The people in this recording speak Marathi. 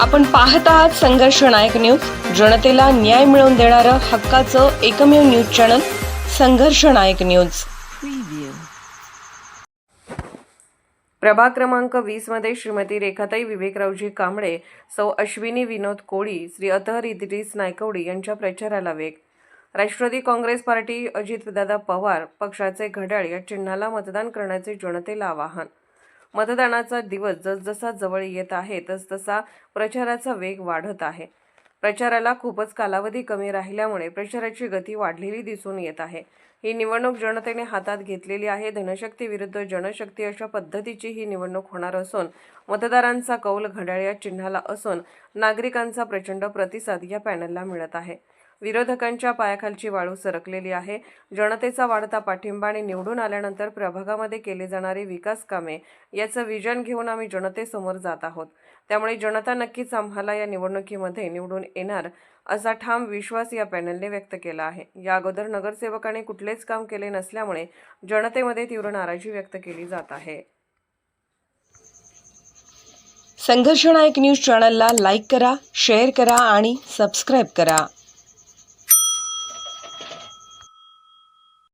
आपण पाहत आहात संघर्ष नायक न्यूज. जनतेला न्याय मिळवून देणारं हक्काचं एकमेव न्यूज चॅनल संघर्ष नायक न्यूज. प्रभाग क्रमांक वीसमध्ये श्रीमती रेखाताई विवेकरावजी कांबळे सौ अश्विनी विनोद कोळी श्री अतहर इद्रिस नायकवडी यांच्या प्रचाराला वेग. राष्ट्रवादी काँग्रेस पार्टी अजितदादा पवार पक्षाचे घड्याळ या चिन्हाला मतदान करण्याचे जनतेला आवाहन. मतदानाचा दिवस जसजसा जवळ येत आहे तसतसा प्रचाराचा वेग वाढत आहे. प्रचाराला खूपच कालावधी कमी राहिल्यामुळे प्रचाराची गती वाढलेली दिसून येत आहे. ही निवडणूक जनतेने हातात घेतलेली आहे. धनशक्ती विरुद्ध जनशक्ती अशा पद्धतीची ही निवडणूक होणार असून मतदारांचा कौल घड्याळ या चिन्हाला असून नागरिकांचा प्रचंड प्रतिसाद या पॅनलला मिळत आहे. विरोधकांच्या पायाखालची वाळू सरकलेली आहे. जनतेचा वाढता पाठिंबा आणि निवडून आल्यानंतर प्रभागामध्ये केले जाणारी विकास कामे याचं विजन घेऊन आम्ही जनतेसमोर जात आहोत. त्यामुळे जनता नक्कीच आम्हाला या निवडणुकीमध्ये निवडून येणार असा ठाम विश्वास या पॅनलने व्यक्त केला आहे. या अगोदर नगरसेवकाने कुठलेच काम केले नसल्यामुळे जनतेमध्ये तीव्र नाराजी व्यक्त केली जात आहे. संघर्षनायक न्यूज चॅनलला लाईक करा शेअर करा आणि सबस्क्राईब करा.